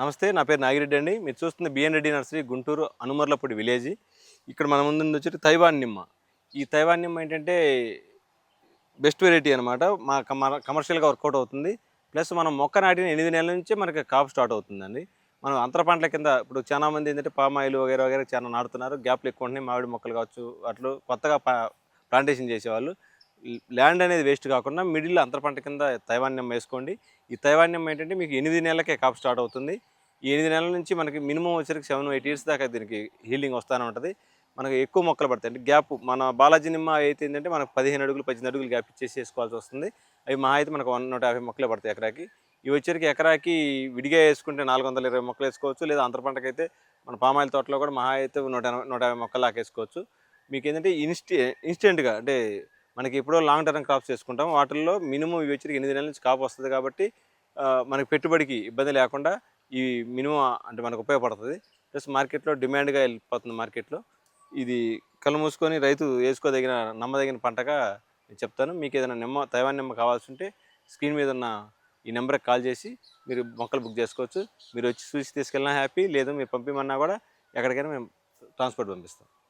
నమస్తే నా పేరు నాగిరెడ్డి అండి. మీరు చూస్తున్న BN Reddy nursery Guntur Anumarlapudi village. ఇక్కడ మన ముందు వచ్చి తైవాన్ నిమ్మ. ఈ తైవాన్ నిమ్మ ఏంటంటే బెస్ట్ వెరైటీ అనమాట మా కమర్షియల్గా వర్కౌట్ అవుతుంది. ప్లస్ మనం మొక్క నాటిన ఎనిమిది నెలల నుంచే మనకి కాపు స్టార్ట్ అవుతుందండి. మనం అంతర పంటల కింద ఇప్పుడు చాలా మంది ఏంటంటే ఆయిల్ వగేరే వగేరే చాలా నాటుతున్నారు. గ్యాప్లు ఎక్కువ ఉంటున్నాయి. మామిడి మొక్కలు కావచ్చు అట్లు కొత్తగా ప్లాంటేషన్ చేసేవాళ్ళు. ల్యాండ్ అనేది వేస్ట్ కాకుండా మిడిల్ అంతర పంట కింద తైవాన్యం వేసుకోండి. ఈ తైవాన్యం ఏంటంటే మీకు ఎనిమిది నెలలకే కాపు స్టార్ట్ అవుతుంది. ఈ ఎనిమిది నెలల నుంచి మనకి మినిమం వచ్చరికి సెవెన్ ఎయిట్ ఇయర్స్ దాకా దీనికి హీలింగ్ వస్తూనే ఉంటుంది. మనకు ఎక్కువ మొక్కలు పడతాయి. అంటే గ్యాప్ మన బాలాజీ నిమ్మ అయితే ఏంటంటే మనకు పదిహేను అడుగులు పద్దెనిమిది అడుగులు గ్యాప్ ఇచ్చేసి వేసుకోవాల్సి వస్తుంది. అవి మహా అయితే మనకు వన్ నూట యాభై మొక్కలే పడతాయి ఎకరాకి. ఇవి వచ్చరికి ఎకరాకి విడిగా వేసుకుంటే నాలుగు వందల ఇరవై మొక్కలు వేసుకోవచ్చు. లేదా అంతర పంటకైతే మన పామాయిల తోటలో కూడా మహా అయితే నూట నూట యాభై మొక్కలు దాకా వేసుకోవచ్చు మీకు ఏంటంటే ఇన్స్టి ఇన్స్టెంట్గా అంటే మనకి ఎప్పుడో లాంగ్ టర్మ్ క్రాప్స్ చేసుకుంటాం. వాటిల్లో మినిమం ఇవి వచ్చి ఎనిమిది నెలల నుంచి కాపు వస్తుంది కాబట్టి మనకి పెట్టుబడికి ఇబ్బంది లేకుండా ఈ మినిమం అంటే మనకు ఉపయోగపడుతుంది. ప్లస్ మార్కెట్లో డిమాండ్గా వెళ్ళిపోతుంది మార్కెట్లో. ఇది కళ్ళు మూసుకొని రైతు వేసుకోదగిన నమ్మదగిన పంటగా నేను చెప్తాను. మీకు ఏదైనా నిమ్మ తైవాన్ నిమ్మ కావాల్సి ఉంటే స్క్రీన్ మీద ఉన్న ఈ నెంబర్కి కాల్ చేసి మీరు మొక్కలు బుక్ చేసుకోవచ్చు. మీరు వచ్చి చూసి తీసుకెళ్ళినా హ్యాపీ. లేదు మీరు పంపిమన్నా కూడా ఎక్కడికైనా మేము ట్రాన్స్పోర్ట్ పంపిస్తాం.